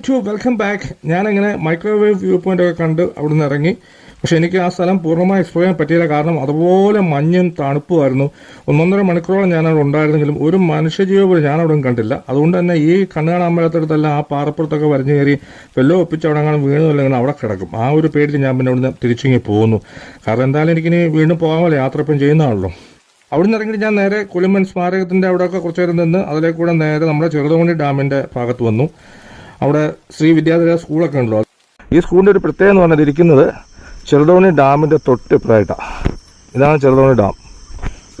YouTube welcome back ഞാനങ്ങനെ microwave view point ഒക്കെ കണ്ട് അവിടെ നിന്ന് ഇറങ്ങി. പക്ഷെ എനിക്ക് ആ സ്ഥലം പൂർണമായി എക്സ്പ്ലോർ ചെയ്യാൻ പറ്റിയില്ല. കാരണം അതുപോലെ മഞ്ഞും തണുപ്പുമായിരുന്നു ഒന്നൊന്നര മണിക്കൂറോളം ഞാനവിടെ ഉണ്ടായിരുന്നെങ്കിലും ഒരു മനുഷ്യജീവ പോലും ഞാൻ അവിടെ കണ്ടില്ല. അതുകൊണ്ട് തന്നെ ഈ കണ്ണു കാണാൻ മേലത്തെടുത്തെല്ലാം ആ പാറപ്പുറത്തൊക്കെ വരഞ്ഞു കയറി വെല്ലോ ഒപ്പിച്ച് അവിടെ അങ്ങനെ വീണു അല്ലെങ്കിൽ അവിടെ കിടക്കും. ആ ഒരു പേടിയിൽ ഞാൻ പിന്നെ അവിടുന്ന് തിരിച്ചിങ്ങി പോകുന്നു കാരണം എന്തായാലും എനിക്കിനി വീണ്ടും പോകാമല്ലോ യാത്ര ഇപ്പം ചെയ്യുന്നതാണല്ലോ. അവിടുന്ന് ഇറങ്ങിയിട്ട് ഞാൻ നേരെ കുളിമൺ സ്മാരകത്തിന്റെ അവിടെയൊക്കെ കുറച്ചു നേരം നിന്ന് അതിലെ കൂടെ നേരെ നമ്മുടെ ചെറുതോണി ഡാമിന്റെ ഭാഗത്ത് വന്നു. അവിടെ ശ്രീ വിദ്യാധര സ്കൂളൊക്കെ ഉണ്ടല്ലോ. ഈ സ്കൂളിന്റെ ഒരു പ്രത്യേകത എന്ന് പറഞ്ഞാൽ ഇരിക്കുന്നത് ചെറുതോണി ഡാമിന്റെ തൊട്ട് ഇപ്പുറമായിട്ടാണ് ഇതാണ് Cheruthoni dam.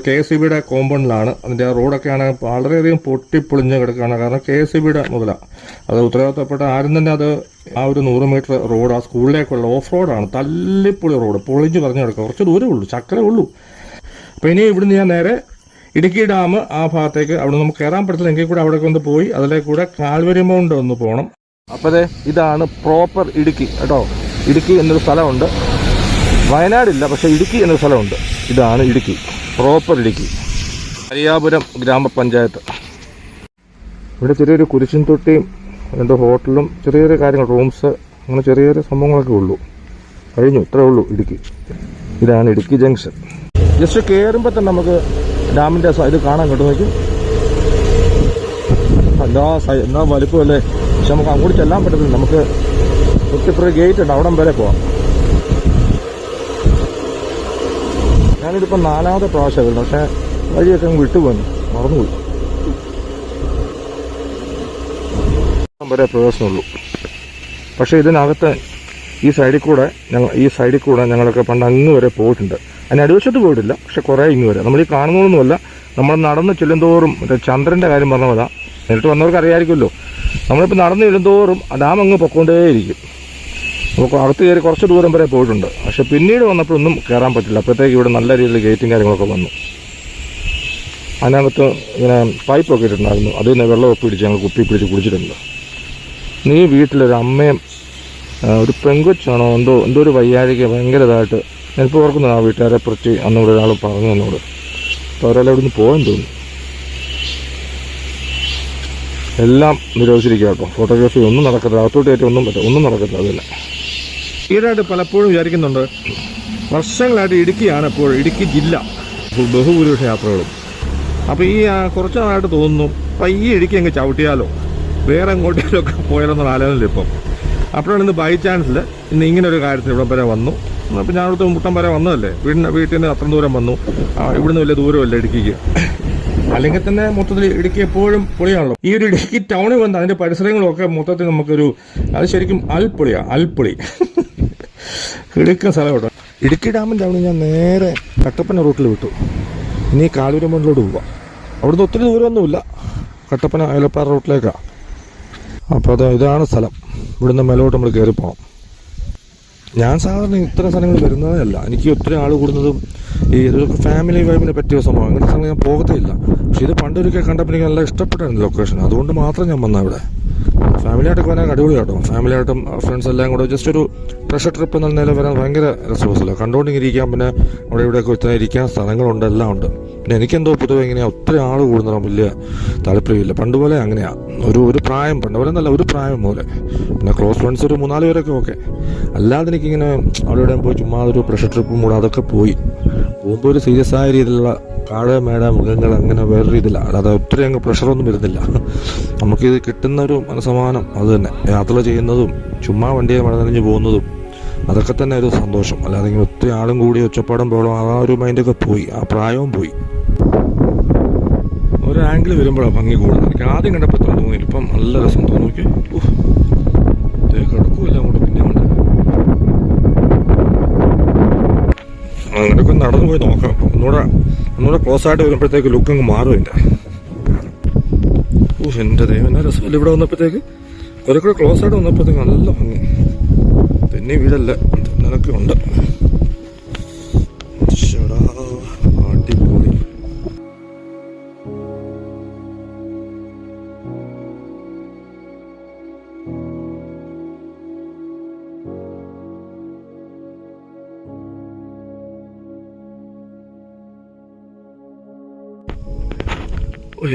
K S C ബിയുടെ കോമ്പൗണ്ടിലാണ്. അതിന്റെ ആ റോഡൊക്കെയാണ് വളരെയധികം പൊട്ടിപ്പൊളിഞ്ഞ് കിടക്കുകയാണ്. കാരണം കെ എസ് സി ബിയുടെ മുതലാണ് അത് ഉത്തരവാദിത്തപ്പെട്ട ആരും തന്നെ അത് ആ ഒരു നൂറ് മീറ്റർ റോഡ് ആ സ്കൂളിലേക്കുള്ള ഓഫ് റോഡാണ്. തല്ലിപ്പൊളി റോഡ്. പൊളിഞ്ഞ് പറഞ്ഞു കിടക്കുക. കുറച്ച് ദൂരമേ ഉള്ളൂ. ചക്കരേ ഉള്ളൂ. അപ്പോൾ ഇനി ഇവിടുന്ന് ഞാൻ നേരെ ഇടുക്കി ഡാം ആ ഭാഗത്തേക്ക് അവിടെ നമുക്ക് കയറാൻ പറ്റത്തില്ല. എങ്കിൽ കൂടെ അവിടെ ഒന്ന് പോയി അതിലെ കൂടെ കാൽവരി മൗണ്ട് ഒന്ന് പോകണം അപ്പോൾ ഇതാണ് പ്രോപ്പർ ഇടുക്കി കേട്ടോ. ഇടുക്കി എന്നൊരു സ്ഥലമുണ്ട്. വയനാടില്ല പക്ഷെ ഇടുക്കി എന്നൊരു സ്ഥലമുണ്ട്. ഇതാണ് ഇടുക്കി. പ്രോപ്പർ ഇടുക്കി. അരിയാപുരം ഗ്രാമപഞ്ചായത്ത്. ഇവിടെ ചെറിയൊരു കുരിശിൻ തൊട്ടിയും രണ്ട് ഹോട്ടലും ചെറിയ ചെറിയ കാര്യങ്ങൾ റൂംസ് അങ്ങനെ ചെറിയ ചെറിയ സംഭവങ്ങളൊക്കെ ഉള്ളൂ. കഴിഞ്ഞു ഇത്രേ ഉള്ളൂ ഇടുക്കി. ഇതാണ് ഇടുക്കി ജംഗ്ഷൻ. ജസ്റ്റ് കയറുമ്പോൾ തന്നെ നമുക്ക് ഡാമിന്റെ ഇത് കാണാൻ കേട്ടോ നോക്കി. എന്താ സൈ- എന്താ വലിപ്പമല്ലേ പക്ഷെ നമുക്ക് അങ്ങോട്ട് ചെല്ലാൻ പറ്റത്തില്ല. നമുക്ക് തൊട്ടിപ്പുറം ഗേറ്റ് ഉണ്ട്. അവിടം വരെ പോവാം. ഞാനിതിപ്പോൾ നാലാമത്തെ പ്രാവശ്യം പക്ഷേ വഴിയൊക്കെ അങ്ങ് വിട്ടുപോയി. മറന്നുപോയി. വരെ പ്രവേശനമുള്ളൂ പക്ഷേ ഇതിനകത്ത് ഈ സൈഡിൽ കൂടെ ഞങ്ങൾ ഈ സൈഡിൽ കൂടെ ഞങ്ങളൊക്കെ പണ്ട് അങ്ങ് വരെ പോയിട്ടുണ്ട്. അതിന് അടിവശത്ത് പോയിട്ടില്ല. പക്ഷെ കുറേ ഇങ്ങ് വരും. നമ്മൾ ഈ കാണുന്നതൊന്നുമല്ല. നമ്മൾ നടന്ന് ചെല്ലുന്തോറും മറ്റേ ചന്ദ്രന്റെ കാര്യം പറഞ്ഞ പോലെ നേരിട്ട് വന്നവർക്ക് അറിയാമായിരിക്കുമല്ലോ. നമ്മളിപ്പോൾ നടന്ന് ചെല്ലുന്തോറും ഡാം അങ്ങ് പൊക്കോണ്ടേയിരിക്കും. നമുക്ക് അകത്ത് കയറി കുറച്ച് ദൂരം വരെ പോയിട്ടുണ്ട്. പക്ഷെ പിന്നീട് വന്നപ്പോഴൊന്നും കയറാൻ പറ്റില്ല. അപ്പോഴത്തേക്ക് ഇവിടെ നല്ല രീതിയിൽ ഗേറ്റും കാര്യങ്ങളൊക്കെ വന്നു. അതിനകത്ത് ഇങ്ങനെ പൈപ്പൊക്കെ ഇട്ടിട്ടുണ്ടായിരുന്നു. അതിൽ നിന്ന് വെള്ളം ഒപ്പ് പിടിച്ച് ഞങ്ങൾ കുപ്പി പിടിച്ച് കുടിച്ചിട്ടുണ്ട്. നീ വീട്ടിലൊരു അമ്മയും ഒരു പെങ്കൊച്ചാണോ എന്തോ എന്തോ ഒരു വയ്യാഴിക ഭയങ്കര ഇതായിട്ട് ഞാനിപ്പോൾ ഓർക്കുന്നു ആ വീട്ടുകാരെ കുറിച്ച് അന്നോട് ഒരാൾ പറഞ്ഞു എന്നോട്. അപ്പോൾ അവരെല്ലാം ഇവിടുന്ന് പോകാൻ തോന്നി എല്ലാം നിരോധിച്ചിരിക്കുക കേട്ടോ ഫോട്ടോഗ്രാഫി ഒന്നും നടക്കത്തില്ല. അകത്തോട്ട് കയറ്റി ഒന്നും പറ്റില്ല. ഒന്നും നടക്കത്തില്ല അതില്ല ഈടായിട്ട് പലപ്പോഴും വിചാരിക്കുന്നുണ്ട് വർഷങ്ങളായിട്ട് ഇടുക്കിയാണ് എപ്പോഴും ഇടുക്കി ജില്ല. ബഹുഭൂരിപക്ഷ യാത്രകളും. അപ്പോൾ ഈ കുറച്ച് നാളായിട്ട് തോന്നുന്നു പയ്യെ ഇടുക്കി അങ്ങ് ചവിട്ടിയാലോ? വേറെ എങ്ങോട്ടേലും ഒക്കെ എന്നുള്ള ആലോചനയില്ല ഇപ്പം അപ്പോഴാണ് ഇന്ന് ബൈ ചാൻസിൽ ഇന്ന് ഇങ്ങനെ ഒരു കാര്യത്തിൽ ഇവിടെ വരെ വന്നു. അപ്പം ഞാൻ മുട്ടം വരെ വന്നതല്ലേ? വീടിന് വീട്ടിൽ നിന്ന് അത്ര ദൂരം വന്നു. ഇവിടുന്ന് വലിയ ദൂരമല്ല ഇടുക്കിക്ക്. അല്ലെങ്കിൽ തന്നെ മൊത്തത്തിൽ ഇടുക്കി എപ്പോഴും പൊളിയാണല്ലോ. ഈ ഒരു ഇടുക്കി ടൗണിൽ വന്ന് അതിന്റെ പരിസരങ്ങളൊക്കെ മൊത്തത്തിൽ നമുക്കൊരു അത് ശരിക്കും അൽപ്പൊളിയാണ് അൽപ്പൊളി. ഇടുക്ക സ്ഥലം കേട്ടോ ഇടുക്കി ഡാമിന്റെ അവിടെ ഞാൻ നേരെ കട്ടപ്പന റൂട്ടിൽ വിട്ടു. ഇനി കാലൂരമണ്ണിലോട്ട് പോവാം. അവിടുന്ന് ഒത്തിരി ദൂരമൊന്നുമില്ല. കട്ടപ്പന അയലപ്പാറ റൂട്ടിലേക്കാണ് അപ്പോൾ അത് ഇതാണ് സ്ഥലം. ഇവിടുന്ന് മേലോട്ട് നമ്മൾ കയറി പോകാം ഞാൻ സാധാരണ ഇത്തരം സ്ഥലങ്ങൾ വരുന്നതേ അല്ല എനിക്ക് ഒത്തിരി ആൾ കൂടുന്നതും ഈ ഇതൊക്കെ ഫാമിലി വൈബിനെ പറ്റിയ സംഭവം അങ്ങനത്തെ സ്ഥലങ്ങൾ ഞാൻ പോകത്തേ ഇല്ല പക്ഷെ ഇത് പണ്ടൊരിക്കൽ കണ്ടപ്പോൾ എനിക്ക് നല്ല ഇഷ്ടപ്പെട്ടായിരുന്നു ലൊക്കേഷൻ അതുകൊണ്ട് മാത്രം ഞാൻ വന്ന ഇവിടെ. ഫാമിലിയായിട്ടൊക്കെ വരാൻ അടിപൊളിയാട്ടോ ഫാമിലിയായിട്ടും ഫ്രണ്ട്സ് എല്ലാം കൂടെ ജസ്റ്റ് ഒരു പ്രഷർ ട്രിപ്പ് എന്ന നില വരാൻ ഭയങ്കര രസമല്ല കണ്ടുകൊണ്ടിരിക്കാൻ പിന്നെ അവിടെ ഇവിടെയൊക്കെ ഇരിക്കാൻ സ്ഥലങ്ങളുണ്ട് എല്ലാം ഉണ്ട്. പിന്നെ എനിക്കെന്തോ പൊതുവെ ഇങ്ങനെ ഒത്തിരി ആൾ കൂടുന്നതും വലിയ താല്പര്യമില്ല. പണ്ട് പോലെ അങ്ങനെയാ. ഒരു ഒരു പ്രായം പണ്ട് പോലെ എന്നല്ല ഒരു പ്രായം പോലെ. പിന്നെ ക്ലോസ് ഫ്രണ്ട്സ് ഒരു മൂന്നാൽ പേരൊക്കെ ഓക്കെ. അല്ലാതെ എനിക്കിങ്ങനെ അവിടെ ഇവിടെ പോയി ചുമ്മാ ഒരു പ്രഷർ ട്രിപ്പും കൂടെ അതൊക്കെ പോയി. പോകുമ്പോൾ ഒരു സീരിയസ് ആയ രീതിയിലുള്ള കാട് മേട മൃഗങ്ങൾ അങ്ങനെ വേറെ രീതിയിലാണ് അല്ലാതെ ഒത്തിരി അങ്ങ് പ്രഷറൊന്നും വരുന്നില്ല. നമുക്കിത് കിട്ടുന്ന ഒരു മനസമാനം അത് തന്നെ. യാത്ര ചെയ്യുന്നതും ചുമ്മാ വണ്ടിയെ മഴ നനഞ്ഞ് പോകുന്നതും അതൊക്കെ തന്നെ ഒരു സന്തോഷം. അല്ലാതെ ഒത്തിരി ആളും കൂടി ഒച്ചപ്പാടും ബഹളം ആ ഒരു മൈൻഡൊക്കെ പോയി. ആ പ്രായവും പോയി. ഒരു ആംഗിൾ വരുമ്പോഴാണ് ഭംഗി കൂടുന്നത്. എനിക്ക് ആദ്യം കണ്ടപ്പോൾ തോന്നി ഇപ്പം നല്ല രസം തോന്നി. നോക്കി കിടക്കുമല്ല അങ്ങോട്ട്. പിന്നെ കൊണ്ട് അങ്ങനെയൊക്കെ നടന്നു പോയി നോക്കാം. ഒന്നുകൂടെ ഒന്നുകൂടെ ക്ലോസ് ആയിട്ട് വരുമ്പോഴത്തേക്ക് ലുക്ക് അങ്ങ് മാറും എന്റെ ഓ എന്റെ ദൈവം എന്നാ രസമല്ല ഇവിടെ വന്നപ്പോഴത്തേക്ക്? കൂടെ ക്ലോസ് ആയിട്ട് വന്നപ്പോഴത്തേക്ക് നല്ല ഭംഗി. തന്നെ വീടല്ല. നിനക്ക് ഉണ്ട്.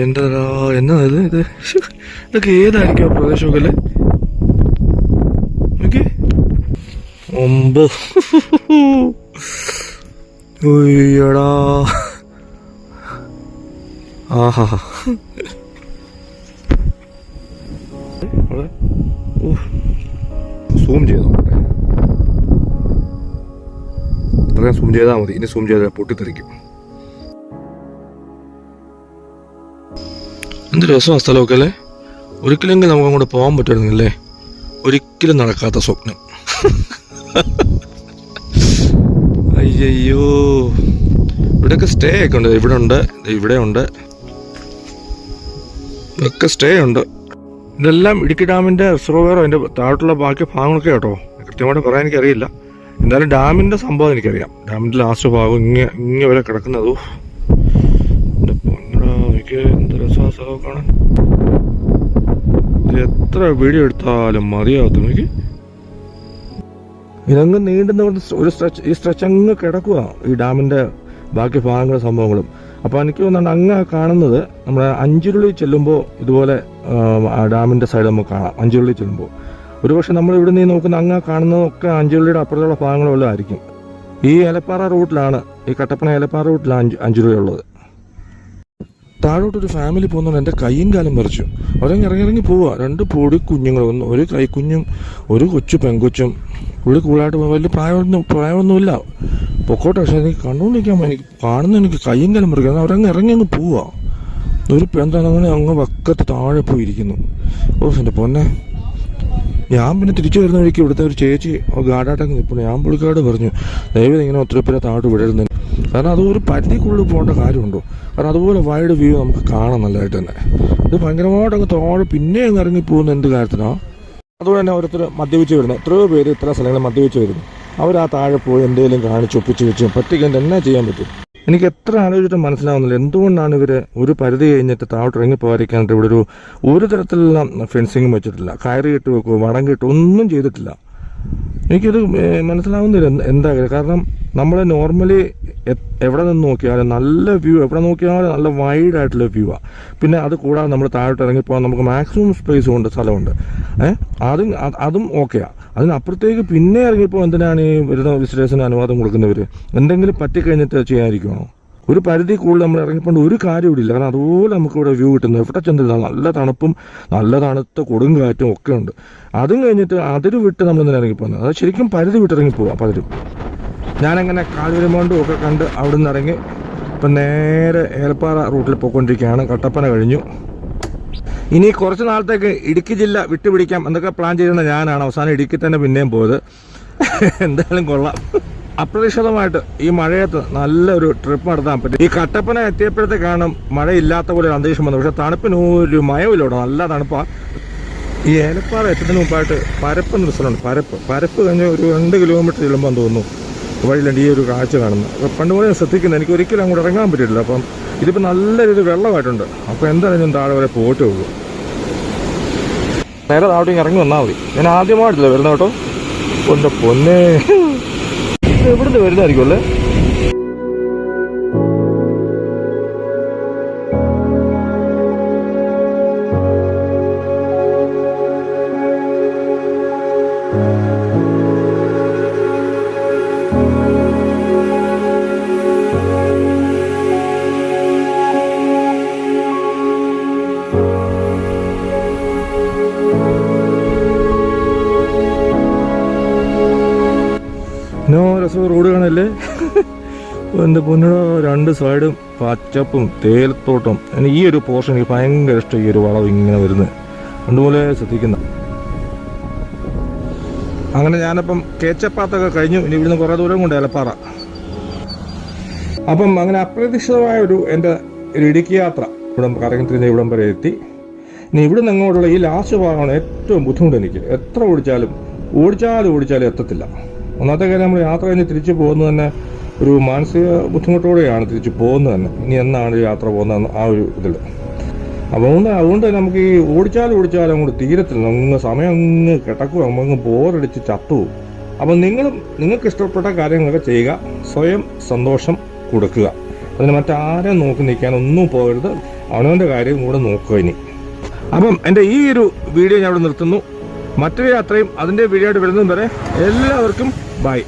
എന്താ എന്നാ ഇത്? ഇത്? ഇതൊക്കെ ഏതായിരിക്കും പ്രദേശമൊക്കെ അല്ലേ? ഒമ്പ്. ഉയ്യടാ ആഹാ. സൂം ചെയ്ത് നോക്കട്ടെ. സൂം ചെയ്താൽ മതി. ഇനി സൂം ചെയ്താൽ പൊട്ടിത്തെറിക്കും. എന്ത് രസമാണ് സ്ഥലമൊക്കെ അല്ലേ? ഒരിക്കലെങ്കിലും നമുക്ക് അങ്ങോട്ട് പോകാൻ പറ്റുമായിരുന്നില്ലേ ഒരിക്കലും നടക്കാത്ത സ്വപ്നം. അയ്യോ ഇവിടെയൊക്കെ സ്റ്റേ ഒക്കെ ഉണ്ട്. ഇവിടെ ഉണ്ട് ഇവിടെ ഉണ്ട്. ഒക്കെ സ്റ്റേ ഉണ്ട്. ഇതെല്ലാം ഇടുക്കി ഡാമിന്റെ റിസർവയറോ അതിന്റെ താഴോട്ടുള്ള ബാക്കി ഭാഗങ്ങളൊക്കെ കേട്ടോ. കൃത്യമായിട്ട് പറയാൻ എനിക്കറിയില്ല. എന്തായാലും ഡാമിന്റെ സംഭവം എനിക്കറിയാം. ഡാമിന്റെ ലാസ്റ്റ് ഭാഗം ഇങ്ങനെ ഇങ്ങനെ വരെ കിടക്കുന്നത്. എത്ര വീഡിയോ എടുത്താലും മതിയാവത്തില്ല. എനിക്ക് ഇതങ്ങ് നീണ്ടുന്ന ഒരു സ്ട്രെച്ച് ഈ സ്ട്രെച്ച് അങ്ങ് കിടക്കുക ഈ ഡാമിന്റെ ബാക്കി ഭാഗങ്ങളും സംഭവങ്ങളും. അപ്പോൾ എനിക്ക് തോന്നുന്നുണ്ട് അങ്ങ് കാണുന്നത് നമ്മുടെ അഞ്ചുരുളി ചെല്ലുമ്പോൾ ഇതുപോലെ ആ, ഡാമിന്റെ സൈഡ് നമുക്ക് കാണാം അഞ്ചുരുളി ചെല്ലുമ്പോൾ ഒരുപക്ഷെ നമ്മൾ ഇവിടെ നിന്ന് നോക്കുന്ന അങ്ങ് കാണുന്നതൊക്കെ അഞ്ചുരുളിയുടെ അപ്പുറത്തുള്ള ഭാഗങ്ങളെല്ലാം ആയിരിക്കും. ഈ ഏലപ്പാറ റൂട്ടിലാണ് ഈ കട്ടപ്പന ഏലപ്പാറ റൂട്ടിലാണ് അഞ്ച് അഞ്ചുരുളി ഉള്ളത് താഴോട്ടൊരു ഫാമിലി പോകുന്നതുകൊണ്ട് എന്റെ കൈയും കാലം മറിച്ചു അവരങ്ങ് ഇറങ്ങി ഇറങ്ങി പോവുക രണ്ട് പൊടി കുഞ്ഞുങ്ങളും ഒരു കൈക്കുഞ്ഞും ഒരു കൊച്ചു പെങ്കൊച്ചും. പുള്ളി കൂളായിട്ട് പോകും വലിയ പ്രായമൊന്നും പ്രായമൊന്നുമില്ല. പൊക്കോട്ടെ പക്ഷേ എനിക്ക് കണ്ടുകൊണ്ടിരിക്കാൻ എനിക്ക് കാണുന്ന എനിക്ക് കൈയും കാലും മറിക്കുന്നത് അവരങ്ങ് ഇറങ്ങി അങ്ങ് പോവുക ഒരു എന്താണ് അങ്ങനെ അങ്ങ് വക്കത്ത് താഴെ പോയിരിക്കുന്നു. ഓ എന്റെ പൊന്നെ. ഞാൻ പിന്നെ തിരിച്ചു വരുന്ന വഴിക്ക് ഇവിടുത്തെ ഒരു ചേച്ചി ഗാഡാട്ടങ്ങ് നിൽപ്പുണ്ട് ഞാൻ പുള്ളിക്കാട് പറഞ്ഞു ദൈവം ഇങ്ങനെ ഒത്തിരി പേരെ താഴോട്ട് വിടരുന്നു കാരണം അത് ഒരു പരിധിക്കുള്ളിൽ പോകേണ്ട കാര്യമുണ്ടോ? കാരണം അതുപോലെ വൈഡ് വ്യൂ നമുക്ക് കാണാം നല്ലതായിട്ട് തന്നെ. ഇത് ഭയങ്കരമായിട്ട് അങ്ങ് താഴെ പിന്നെ അങ്ങ് ഇറങ്ങി പോകുന്ന എന്ത് കാര്യത്തിനാണ് അതുപോലെ തന്നെ ഓരോരുത്തർ മദ്യപിച്ച് വരുന്നത്. എത്രയോ പേര് ഇത്ര സ്ഥലങ്ങളിൽ മദ്യപിച്ച് വരുന്നു. അവർ ആ താഴെ പോയി എന്തെങ്കിലും കാണിച്ച് ഒപ്പിച്ച് വെച്ച് പറ്റിക്കാൻ എന്നാ ചെയ്യാൻ പറ്റും. എനിക്ക് എത്ര ആലോചിച്ചിട്ട് മനസ്സിലാവുന്നില്ല. എന്തുകൊണ്ടാണ് ഇവർ ഒരു പരിധി കഴിഞ്ഞിട്ട് താഴോട്ട് ഇറങ്ങി പോകാതിരിക്കാനായിട്ട് ഇവിടെ ഒരു ഒരു തരത്തിലുള്ള ഫെൻസിങ്ങും വെച്ചിട്ടില്ല. കയറി ഇട്ട് വെക്കുകയോ വടം കിട്ടുകയോ ഒന്നും ചെയ്തിട്ടില്ല. എനിക്കത് മനസ്സിലാവുന്നില്ല എന്താ കാരണം നമ്മൾ നോർമലി എവിടെ നിന്ന് നോക്കിയാലും നല്ല വ്യൂ എവിടെ നോക്കിയാലും നല്ല വൈഡ് ആയിട്ടുള്ള വ്യൂ ആ. പിന്നെ അത് കൂടാതെ നമ്മൾ താഴോട്ട് ഇറങ്ങിപ്പോകാൻ നമുക്ക് മാക്സിമം സ്പേസും ഉണ്ട് സ്ഥലമുണ്ട്. ഏഹ് അതും അത് ഓക്കെയാണ് അതിനപ്പുറത്തേക്ക് പിന്നെ ഇറങ്ങിപ്പോൾ എന്തിനാണ് ഈ വരുന്ന വിസിറ്റേഴ്സിന് അനുവാദം കൊടുക്കുന്നവർ എന്തെങ്കിലും പറ്റിക്കഴിഞ്ഞിട്ട് ചെയ്യാതിരിക്കുവാണോ? ഒരു പരിധി കൂടുതൽ നമ്മൾ ഇറങ്ങിപ്പോണ്ട് ഒരു കാര്യം ഇവിടെ ഇല്ല. കാരണം അതുപോലെ നമുക്ക് ഇവിടെ വ്യൂ കിട്ടുന്നത്. എവിടെ ചെന്നിരുന്നാൽ നല്ല തണുപ്പും നല്ല തണുത്ത കൊടുങ്കാറ്റും ഒക്കെ ഉണ്ട്. അതും കഴിഞ്ഞിട്ട് അതിര് വിട്ട് നമ്മൾ ഇന്നലെ ഇറങ്ങിപ്പോകുന്നത് അത് ശരിക്കും പരിധി വിട്ട് ഇറങ്ങിപ്പോവാം പലരും. ഞാനങ്ങനെ കാൽവരുമോണ്ടും ഒക്കെ കണ്ട് അവിടെ നിന്ന് ഇറങ്ങി ഇപ്പം നേരെ ഏലപ്പാറ റൂട്ടിൽ പോയിക്കൊണ്ടിരിക്കുകയാണ്. കട്ടപ്പന കഴിഞ്ഞു. ഇനി കുറച്ച് നാളത്തേക്ക് ഇടുക്കി ജില്ല വിട്ടുപിടിക്കാം എന്നൊക്കെ പ്ലാൻ ചെയ്യുന്ന ഞാനാണ്. അവസാനം ഇടുക്കി തന്നെ പിന്നെയും പോയത്. എന്തായാലും കൊള്ളാം. അപ്രതീക്ഷിതമായിട്ട് ഈ മഴയത്ത് നല്ലൊരു ട്രിപ്പ് നടത്താൻ പറ്റും. ഈ കട്ടപ്പന എത്തിയപ്പോഴത്തേക്കാണ് മഴയില്ലാത്ത പോലെ ഒരു അന്തരീക്ഷം വന്നത് പക്ഷെ തണുപ്പിന് ഒരു മയമില്ല നല്ല തണുപ്പാണ് ഈ ഏലപ്പാറ എത്തുന്നതിന് മുമ്പായിട്ട് പരപ്പ് എന്നൊരു സ്ഥലമുണ്ട് പരപ്പ് പരപ്പ് കഴിഞ്ഞ് ഒരു രണ്ട് കിലോമീറ്റർ ചെല്ലുമ്പോൾ തോന്നുന്നു. വഴിയിലുണ്ട്. ഈ ഒരു കാഴ്ച കാണുന്നത്. പണ്ട് പോലെ ശ്രദ്ധിക്കുന്നത് എനിക്ക് ഒരിക്കലും അങ്ങോട്ട് ഇറങ്ങാൻ പറ്റിയിട്ടില്ല. അപ്പം ഇതിപ്പോൾ നല്ല രീതിയിൽ വെള്ളമായിട്ടുണ്ട്. അപ്പോൾ എന്തായാലും ഞാൻ താഴെ വരെ പോയിട്ട് പോകും. നേരെ താഴോട്ട് ഇറങ്ങി വന്നാൽ മതി. ഞാൻ ആദ്യമായിട്ടില്ല വരുന്ന കേട്ടോ? പൊന്നെ. പൊന്നെ എവിടുന്ന് വരുന്നതായിരിക്കും അല്ലേ? എന്റെ പൊന്നിട രണ്ട് സൈഡും പച്ചപ്പും തേൽത്തോട്ടം ഈ ഒരു പോർഷൻ എനിക്ക് ഭയങ്കര ഇഷ്ടം ഈ ഒരു വളവ് ഇങ്ങനെ വരുന്നത്. അതുപോലെ ശ്രദ്ധിക്കുന്ന. അങ്ങനെ ഞാനപ്പം കേച്ചപ്പാത്തൊക്കെ കഴിഞ്ഞു. ഇനി ഇവിടുന്ന് കുറേ ദൂരം കൊണ്ട് ഏലപ്പാറ. അപ്പം അങ്ങനെ അപ്രതീക്ഷിതമായ ഒരു എന്റെ ഒരു ഇടുക്കി യാത്ര ഇവിടം കറങ്ങി തിരിഞ്ഞ് ഇവിടം വരെ എത്തി. ഇനി ഇവിടുന്ന് അങ്ങോട്ടുള്ള ഈ ലാസ്റ്റ് ഭാഗമാണ് ഏറ്റവും ബുദ്ധിമുട്ട് എനിക്ക്. എത്ര ഓടിച്ചാലും ഓടിച്ചാലും ഓടിച്ചാലും എത്തത്തില്ല. ഒന്നാമത്തെ കാര്യം നമ്മൾ യാത്ര കഴിഞ്ഞ് തിരിച്ചു പോകുന്നത് തന്നെ ഒരു മാനസിക ബുദ്ധിമുട്ടോടെയാണ് തിരിച്ചു പോകുന്നത് തന്നെ. ഇനി എന്നാണ് യാത്ര പോകുന്നത് ആ ഒരു ഇതിൽ. അപ്പോൾ അതുകൊണ്ട് തന്നെ നമുക്ക് ഈ ഓടിച്ചാലും ഓടിച്ചാലും അങ്ങോട്ട് തീരത്തില്ല. അങ്ങ് സമയം അങ്ങ് കിടക്കുക അങ്ങ് ബോറടിച്ച് ചത്തുപോകും. അപ്പം നിങ്ങളും നിങ്ങൾക്ക് ഇഷ്ടപ്പെട്ട കാര്യങ്ങളൊക്കെ ചെയ്യുക. സ്വയം സന്തോഷം കൊടുക്കുക. അതിന് മറ്റാരെ നോക്കി നിൽക്കാൻ ഒന്നും പോകരുത്. അവനവന്റെ കാര്യം കൂടെ നോക്കുക ഇനി. അപ്പം എന്റെ ഈ ഒരു വീഡിയോ ഞാൻ ഇവിടെ നിർത്തുന്നു. മറ്റൊരു യാത്രയും അതിന്റെ വീഡിയോ ആയിട്ട് വരുന്നതും വരെ എല്ലാവർക്കും ബൈ.